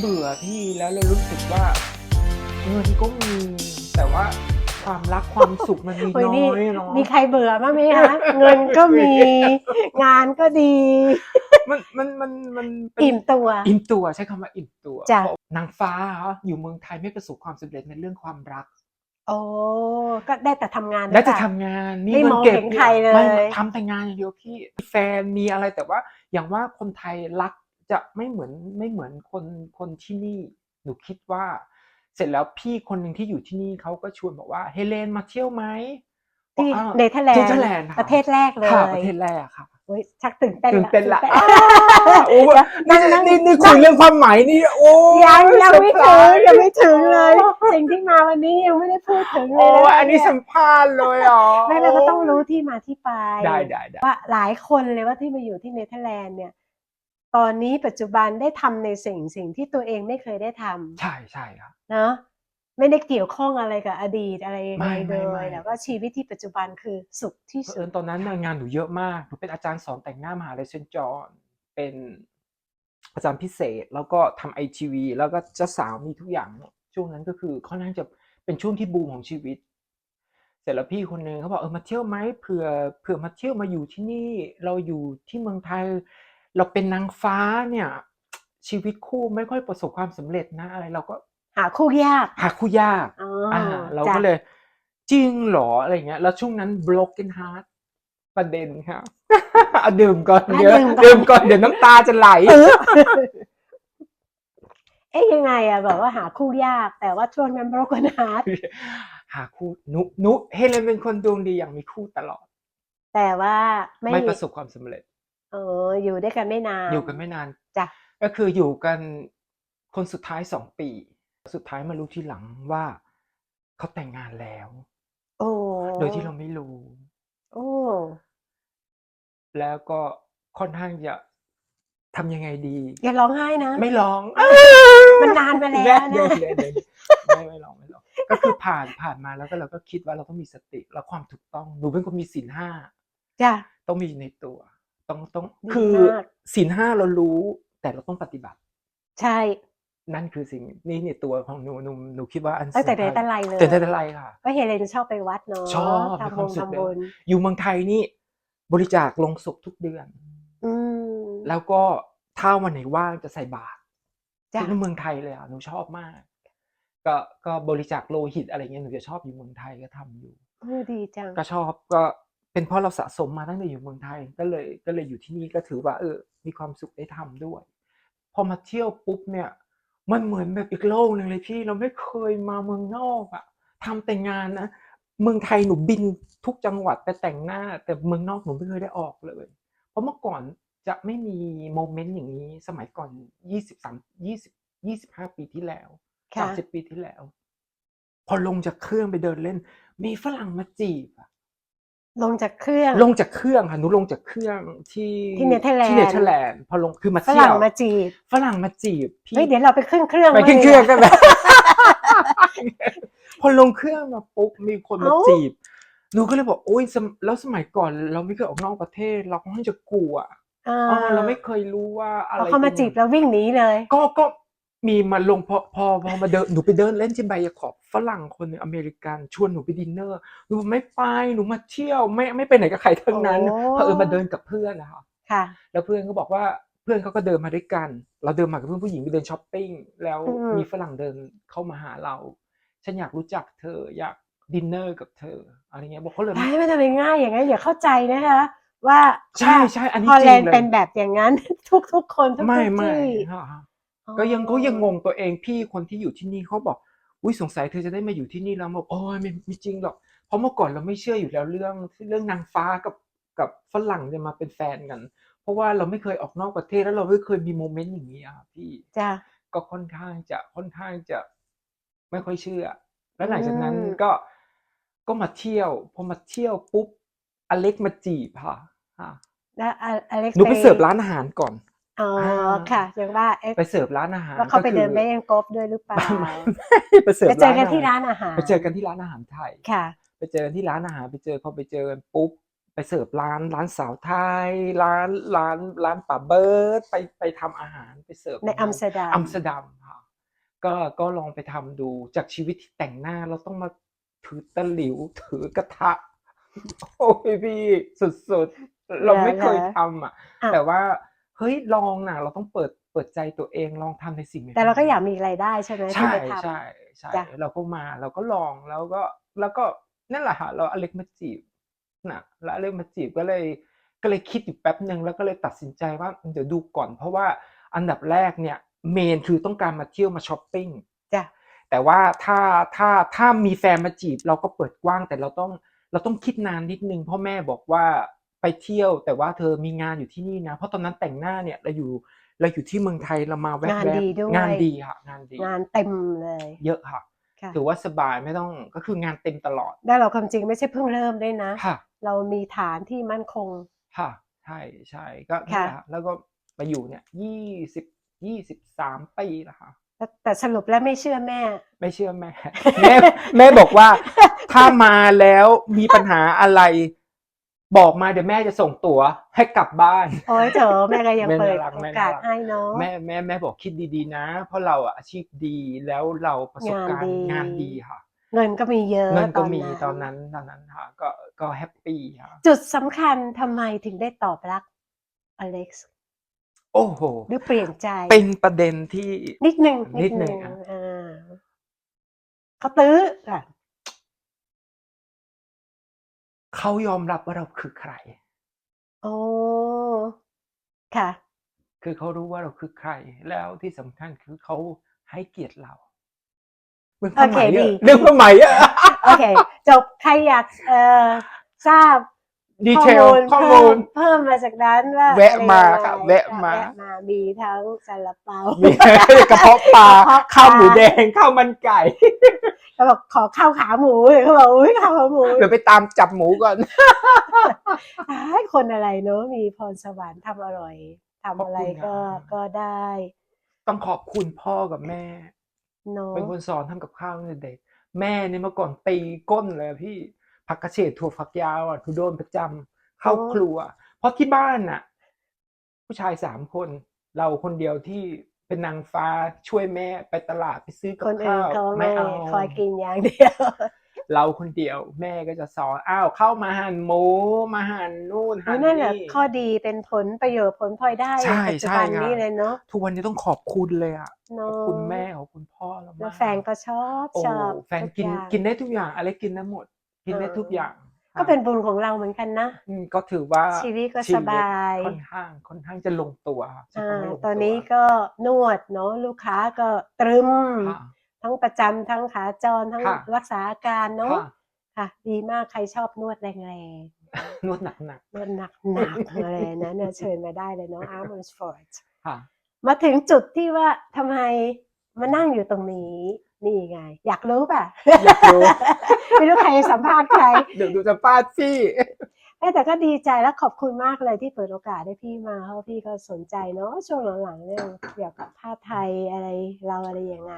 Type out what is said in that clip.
เบื่อพี่แล้วเรารู้สึกว่าเงินก็มี แต่ว่าความรักความสุขมันมีโอ้ยน้นี่อยเนาะมีใครเบื่อบ้างไหมคะเงินก็มี งานก็ดี มันมันมันมันเป็นอิ่มตัว อิ่มตัวใช้คำว่าอิ่มตัวจ้ะเพรานางฟ้าเหรออยู่เมืองไทยไม่ประสบความสำเร็จในเรื่องความรักโอ้ก็ได้แต่ทำงานแล้วจะหรือเปทำล่างานไม่เงิมองก็บเห็นใครเลยไม่ทำแต่งานอย่างเดียวพี่มีแฟนมีอะไรแต่ว่าอย่างว่าคนไทยรัก จะไม่เหมือนไม่เหมือนคนคนที่นี่หนูคิดว่า เสร็จแล้วพี่คนหนึ่งที่อยู่ที่นี่เขาก็ชวนบอกว่าเฮเลนมาเที่ยวไหมที่บอกอ้าวเนเธอร์แลนเนด์เธอร์แลนด์ค่ะประเทศแรกเลยค่ะประเทศแรกค่ะโอ้ยชักตื่นเต้นตื่นเต้นละตื่อ้าวโอ้นั่นี่งนั่งนี่นี่คุยเรื่องความหมายนี่โอ้ยังยังไม่เซอถึร์งพรส์ยังไม่ถึงเลยสิ่งที่มาวันนี้ยังไม่ได้พูดถึงเลโอ้ยะอันนี้สัมภาษณ์เลยอ๋อไม่เราก็ต้องรู้ที่มาที่ไปได้ได้ได้ว่าหลายคนเลยว่าที่มาอยู่ที่เนเธอร์แลนด์เนี่ย ตอนนี้ปัจจุบันได้ทำในสิ่งสิ่งที่ตัวเองไม่เคยได้ทำใช่ใช่ครับเนาะไม่ได้เกี่ยวข้องอะไรกับอดีตอะไรไม่เลยไม่เลไม่ยแต่ว่าชีวิตที่ปัจจุบันคือสุขที่เผสุอิดญตอนนั้นน่ะงานหนูเยอะมากหนูเป็นอาจารย์สอนแต่งหน้ามหาลัยเซนต์จอห์นเป็นอาจารย์พิเศษแล้วก็ทำไอทีวีแล้วก็เจ้าสาวมีทุกอย่างหมดช่วงนั้นก็คือค่อนข้างจะเป็นช่วงที่บูมของชีวิต เสร็จแล้วพี่คนนึงเขาบอกเออมาเที่ยวไหมเผื่อเผื่อมาเที่ยวมาอยู่ที่นี่เราอยู่ที่เมืองไทย เราเป็นนางฟ้าเนี่ย ชีวิตคู่ไม่ค่อยประสบความสำเร็จนะอะไรเราก็หาคู่ยาก หาคู่ยากอ๋ออ่าเราจ้ะก็เลยจริงเหรออะไรเงี้ย แล้วช่วงนั้น broken heart ประเด็นครับเอาดื่มก่อนเดี๋ยวดื่มก่อนเดี๋ยวน้ำตาจะไหลเออเอ๊ยยังไงอะแบบว่าหาคู่ยากแต่ว่าช่วงนั้น broken heart หาคู่นุนุเฮเลนเป็นคนดวงดีอย่างมีคู่ตลอด แต่ว่าไม่ไม่ประสบความสำเร็จ เออ อยู่ด้วยกันไม่นาน อยู่กันไม่นานจ้ะก็คืออยู่กันคนสุดท้ายสองปี สุดท้ายมารู้ทีหลังว่าเขาแต่งงานแล้ว โอ้โดยที่เราไม่รู้ โอ้ แล้วก็ค่อนข้างจะทำยังไงดี อย่าร้องไห้นะ ไม่ร้อง มันนานมาแล้วเดี๋ยนะเดี๋ยวเดี๋ยวไม่ไม่ร้องไม่ร้อง ก็คือผ่านผ่านมาแล้วก็เราก็คิดว่าเราต้องมีสติ แล้วความถูกต้อง หนูเป็นคนมีศีลห้า จ้ะ ต้องมีในตัว ต้องต้องดีคือมากศีลห้าเรารู้ แต่เราต้องปฏิบัติ ใช่ นั่นคือสิ่งนี่ในตัวของหนูหนูหนูคิดว่าอันตั้งแต่ไหนสำคัญแต่ไรเลยแต่แต่ไรค่ะ ก็เฮเลนชอบไปวัดเนาะชอบมีทำคบุวามญสุขทำเลยบุญอยู่เมืองไทยนี่บริจาคลงศพทุกเดือนอืมแล้วก็ถ้าวันไหนว่างจะใส่บาตรจ้ะที่เมืองไทยเลยอะหนูชอบมาก ก็ก็บริจาคโลหิตอะไรเงี้ยหนูจะชอบอยู่เมืองไทยก็ทำอยู่เออดีจังก็ชอบก็ เป็นเพราะเราสะสมมาตั้งแต่อยู่เมืองไทยก็เลยก็เลยอยู่ที่นี่ก็ถือว่า เออ มีความสุขได้ทำด้วย พอมาเที่ยวปุ๊บเนี่ย มันเหมือนแบบอีกโลกหนึ่งเลยพี่เราไม่เคยมาเมืองนอกอะทำแต่งานนะเมืองไทยหนูบินทุกจังหวัดไปแต่งหน้า แต่เมืองนอกหนูไม่เคยได้ออกเลย เพราะเมื่อก่อนจะไม่มีโมเมนต์อย่างนี้สมัยก่อนยี่สิบสามยี่สิบยี่สิบห้าปีที่แล้วค่ะสามสิบปีที่แล้ว พอลงจากเครื่องไปเดินเล่น มีฝรั่งมาจีบอะ ลงจากเครื่อง ลงจากเครื่องค่ะหนูลงจากเครื่องที่ที่เนเธอร์แลนด์ ที่เนเธอร์แลนด์พอลงคือมาฝเที่ยรั่งวมาจีบฝรั่งมาจีบพี่ เฮ้ยเดี๋ยวเราไปขึ้นเครื่องไปขึ้นว้เครื่องกันแบบพอลงเครื่องมาปุ๊บมีคนมาเอ้า จีบหนูก็เลยบอกโอ้ยสมแล้วสมัยก่อนเราไม่เคยออกนอกประเทศ เราก็ค่อนข้างจะกลัวอ่าอ๋อเราไม่เคยรู้ว่าอะไรพอเขามาป็นจีบเราวิ่งหนีเลย ก็ก็ มีมาลงพอพอพอมาเดินหนูไปเดินเล่นที่ไบยาขอบฝรั่งคนหนึงอเมริกันชวนหนูไปดินเนอร์หนูบอกไม่ไปหนูมาเที่ยวไม่ไม่ไปไหนกับใครทั้งนั้นโอ้เพอเออมาเดินกับเพื่อนนะคะค่ะ แล้วเพื่อนก็บอกว่าเพื่อนเขาก็เดินมาด้วยกัน เราเดินมากับเพื่อนผู้หญิงไปเดินช้อปปิ้งแล้วอืม มีฝรั่งเดินเข้ามาหาเรา ฉันอยากรู้จักเธออยากดินเนอร์กับเธออะไรเงี้ยบอกเขาเลยไอ้ไม่ทำเป็นง่ายอย่างนั้นอย่าเข้าใจนะคะ ว่าใช่ใช่อันนี้พอจแลรินงด์เลยเป็นแบบอย่างนั้น ทุกทุกๆคนทุกไม่ๆไม่ที่ค่ะ ก็ยังก็ยังงงตัวเองพี่คนที่อยู่ที่นี่เขาบอกอุ้ยสงสัยเธอจะได้มาอยู่ที่นี่แล้วบอกโอ้ยไม่ไม่จริงหรอก เพราะเมื่อก่อนเราไม่เชื่ออยู่แล้วเรื่องเรื่องนางฟ้ากับกับฝรั่งจะมาเป็นแฟนกัน เพราะว่าเราไม่เคยออกนอกประเทศแล้วเราไม่เคยมีโมเมนต์อย่างนี้อะพี่จ้ะก็ค่อนข้างจะค่อนข้างจะไม่ค่อยเชื่อ แล้วหลังจากนั้นอืมก็ก็มาเที่ยวพอมาเที่ยวปุ๊บอเล็กมาจีบค่ะค่ะแล้วออเล็กซ์หนูไปเสิร์ฟร้านอาหารก่อน อ๋อค่ะยังว่าเอ๊ะไปเสิร์ฟร้านอาหารว่าเขาไปก็คือเดินไปยังกบด้วยหรือเปล่าไม่ไปเสิร์ฟไปเจอกันที่ร้านอาหารไปเจอกันที่ร้านอาหารไทยค่ะ ไปเจอกันที่ร้านอาหารไปเจอพอไปเจอกันปุ๊บไปเสิร์ฟร้านร้านสาวไทย ร้านร้านร้านป่าเบิร์ดไปไปทำอาหารไปเสิร์ฟในอาหารอัมสเตอร์ดัมอัมสเตอร์ดัมค่ะก็ก็ลองไปทำดูจากชีวิตที่แต่งหน้าเราต้องมาถือตะหลิวถือกระทะโอ้ยพี่สุดๆ เราไม่เคยทำอะอะแต่ว่า เฮ้ยลองนะเราต้องเปิดเปิดใจตัวเองลองทำในสิ่งใหม่ๆแต่เราก็อยากมีรายได้ใช่ไหมที่ใช่ไปทใช่ใช่จ้ะเราก็มาเราก็ลองแล้วก็แล้วก็นั่นแหละค่ะเราอเล็กมาจีบนะแล้วอเล็กมาจีบก็เลยก็เลยคิดอยู่แป๊บหนึ่งแล้วก็เลยตัดสินใจว่าเดี๋ยวดูก่อน เพราะว่าอันดับแรกเนี่ยเมนคือต้องการมาเที่ยวมาช้อปปิ้งำจ้ะแต่ว่าถ้าถ้าถ้ามีแฟนมาจีบเราก็เปิดกว้างแต่เราต้องเราต้องคิดนานนิดนึงเพราะแม่บอกว่า ไปเที่ยวแต่ว่าเธอมีงานอยู่ที่นี่นะ เพราะตอนนั้นแต่งหน้าเนี่ยเราอยู่เราอยู่ที่เมืองไทยเรามาแวบงานๆดีด้วยงานดีค่ะงานดี งานเต็มเลย เยอะค่ะค่ะถือว่าสบายไม่ต้องก็คืองานเต็มตลอดได้เราความจริงไม่ใช่เพิ่งเริ่มด้วยนะ ค่ะเรามีฐานที่มั่นคง ค่ะใช่ใช่ก็นั่นค่ะแหละค่ะแล้วก็มาอยู่เนี่ยยี่สิบยี่สิบสามปีแล้วค่ะ แต่แต่สรุปแล้วไม่เชื่อแม่ ไม่เชื่อแม่ แม่แม่บอกว่าถ้ามาแล้วมีปัญหาอะไร บอกมาเดี๋ยวแม่จะส่งตั๋วให้กลับบ้าน โอ้ยเถอะแม่ก็ยังแม่เปิดน่ารักโอแม่กาสน่ารักให้เนาะแม่แม่แม่บอกคิดดีๆนะ เพราะเราอะอาชีพดีแล้วเราประสบการงานดีณ์งานดีค่ะ เงินก็มีเยอะเงินก็มีตตออนนนั้นนั้นตอนนั้นค่ะก็ก็แฮปปี้ค่ะจุดสำคัญทำไมถึงได้ตอบรักอเล็กซ์โอ้โหหรือเปลี่ยนใจ เป็นประเด็นที่นิดหนึ่งนิดหนึ่งอะอ่าเขาตื้ออะ เขายอมรับว่าเราคือใคร โอ้ค่ะ คือเขารู้ว่าเราคือใคร แล้วที่สำคัญคือเขาให้เกียรติเราเรื่องผ้าไหมโอเคดีอะเรื่องผ้าไหมอะ โอเค จบ ใครอยากเอ่อทราบ ดีเทลข้อเพิ่มูมลเพิ่มมาจากนั้นว่าแวะมาอไรค่ะยังไงแวะมาแวะมา มีทั้งซาลาเปา มีกระเพาะปลากระเพาะปลา ข้าวหมูแดง ข้าวมันไก่เขาบอกขอข้าวขาหมูเลยเขาบอกอุ้ยข้าวขาหมูเดี๋ยวไปตามจับหมูก่อนอ้ายคนอะไรเนอะมีพรสวรรค์ทำอร่อยทำอะไรขอบคุณก็ครับก็ได้ ต้องขอบคุณพ่อกับแม่เนอะเป็นคนสอนทำกับข้าวตั้งแต่เด็ก แม่เนี่ยเมื่อก่อนตีก้นเลยอะพี่ ผักกระเฉดถั่วฝักยาวอะคือโดนประจำเข้าครัว เพราะที่บ้านน่ะ ผู้ชายสามคน เราคนเดียวที่เป็นนางฟ้าช่วยแม่ไปตลาดไปซื้อกับคนอื่ข้านวเขาไม่ไม่เอา คอยกินอย่างเดียว เราคนเดียวแม่ก็จะสอนอ้าวเข้ามาหั่นหมูมาหั่นนู่นหั่นนั่นแหละนี่ ข้อดีเป็นผลประโยชน์ผลพลอยได้ใช่ในปัจจุใช่บันครับนี้เลยเนาะทุกวันนี้ต้องขอบคุณเลยอะเนขอะอบคุณแม่ขอบคุณพ่อเราแล้มาวกแฟนก็ชอบโอ้ชอบแฟนทุกินอย่างกินได้ทุกอย่างอะไรกินได้หมด กินได้เออทุกอย่าง ก็เป็นบุญของเราเหมือนกันนะอืมก็ถือว่าชีวิตก็ชีสบายค่อนข้างค่อนข้างจะลงตัวใช้อ่าคำว่าลงตอนนี้วก็นวดเนาะลูกค้าก็ตรึมค่ะทั้งประจำทั้งขาจรทั้งค่ะรักษาอาการเนาะค่ะค่ะ ดีมากใครชอบนวดแรงนวดหนักๆนวดหนักหนักๆอะไรนะเนี่ยเชิญมาได้เลยเนาะ a r m o n s f o r d ๆค่ะมาถึงจุดที่ว่าทำไม มานั่งอยู่ตรงนี้ นี่ไง อยากรู้ป่ะ อยากรู้ ไม่รู้ใครสัมภาษณ์ใคร เดี๋ยวดูจะป้าดพี่เอ้ยแต่ก็ดีใจและขอบคุณมากเลยที่เปิดโอกาสให้พี่มาเพราะพี่ก็สนใจเนาะช่วงหลังๆเรื่องเกี่ยวกับผ้าไทยอะไรเราอะไรยังไง